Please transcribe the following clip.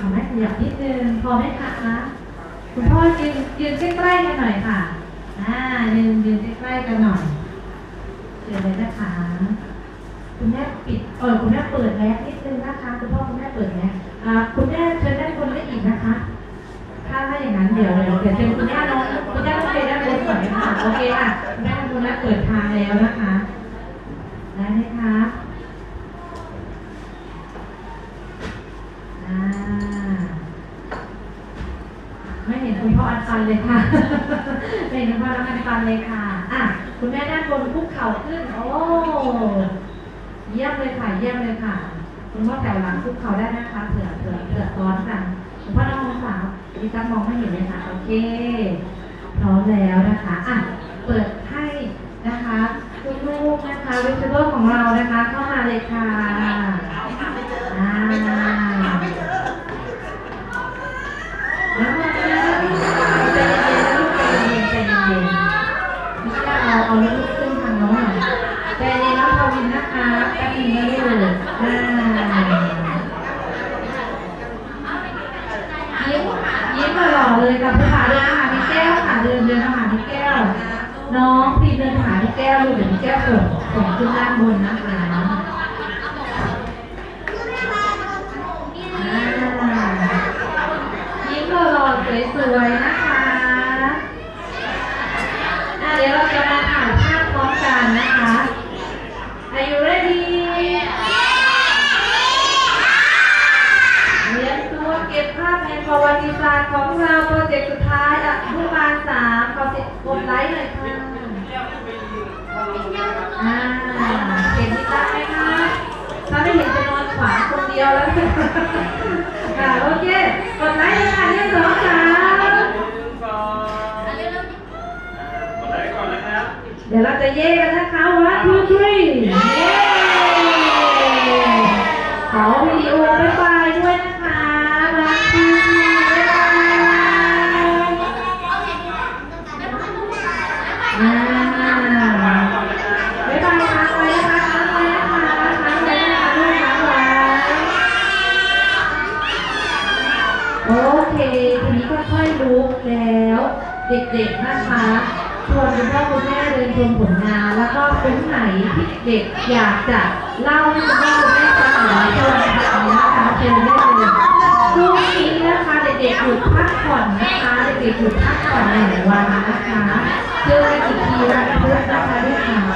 ขอแม่ขยับนิดนึงพอไหมคะคุณพ่อยืนยืนใกล้ๆกันหน่อยค่ะอ่ายืนยืนใกล้ๆกันหน่อยเชิญเลยนะคะคุณแม่ปิดเออคุณแม่เปิดแมสนิดนึงนะคะคุณพ่อคุณแม่เปิดแมสอ่าคุณแม่เชิญด้านบนได้อีกนะคะถ้าถ้าอย่างนั้นเดี๋ยวเดี๋ยวเดี๋ยวเชิญคุณย่น้องคุณย่ต้องไปด้านบนก่อนนะคะโอเคค่ะแม่คุณแม่เปิดทางแล้วนะคะได้ไหมคะอ่าไม่เห็นคุณพ่ออัดฟันเลยค่ะเห็นคุณพ่ออัดฟันเลยค่ะอะคุณแม่ด้านบนคุกเข่าขึ้น โอ้เยี่ยมเลยค่ะ เยี่ยมเลยค่ะคุณพ่อแถวหลังคุกเข่าได้นะคะเผื่อเผื่อเผื่อซ้อนกันคุณพ่อน้องสาวดิฉันมองไม่เห็นเลยค่ะโอเค พร้อมแล้วนะคะอะเปิดให้นะคะลูกๆนะคะวิชเบอร์ของเรานะคะ เข้ามาเลยค่ะอ่าแล้วมาใจเย็นๆนะลูกใจเย็นๆใจเย็นๆไม่ใช่เอาเอาลูกขึ้นทางโน้นหน่อยใจเย็นน้องพ วินนะคะแป๊บนึงนะลูกอ่ายิ้มยิ้มมาหล่อเลยกับผู้ขาเดินมาหาพี่แก้วค่ะเดินเดินมาหาพี่แก้ว น้องพีเดินมาหาพี่แก้วลูกเดี๋ยวพี่แก้วส่งส่งขึ้นด้านบนนะคะอ่ายิ้มหล่อๆสวยๆนะคะอะเดี๋ยวเราจะมาถ่ายภาพพร้อมกันนะคะ Are you ready? เรียนตัวเก็บ ภาพในประวัติศาของเราโปรเจกต์สุดท้ายอนุบาลสามขอเสียงกดไลค์หน่อยค่ะอ่าเห็นที่ตั้งไหมคะถ้าไม่เห็นจะนอนขวางคนเดียวแล้วค่ะโอเคกดไลค์เลยค่ะเรียกสองสามเดี๋ยวเราจะเย่กันนะคะ one two three เย้ขอวิดีโอบ๊ายบ โอเคทีนี้ก็ค่อยลุกแล้ว เด็กๆนะคะชวนคุณพ่อคุณแม่เดินชมผลงาน แล้วก็เป็นไหนที่เด็กอยากจะเล่าให้คุณพ่อคุณแม่ฟังหรือชวนแบบนี้นะคะเชิญได้เลยช่วงนี้นะคะเด็กๆหยุดพักผ่อนนะคะเด็กๆหยุดพักผ่อนหนึ่งวันนะคะเจอกันอีกทีวันพุธนะคะด้วยค่ะ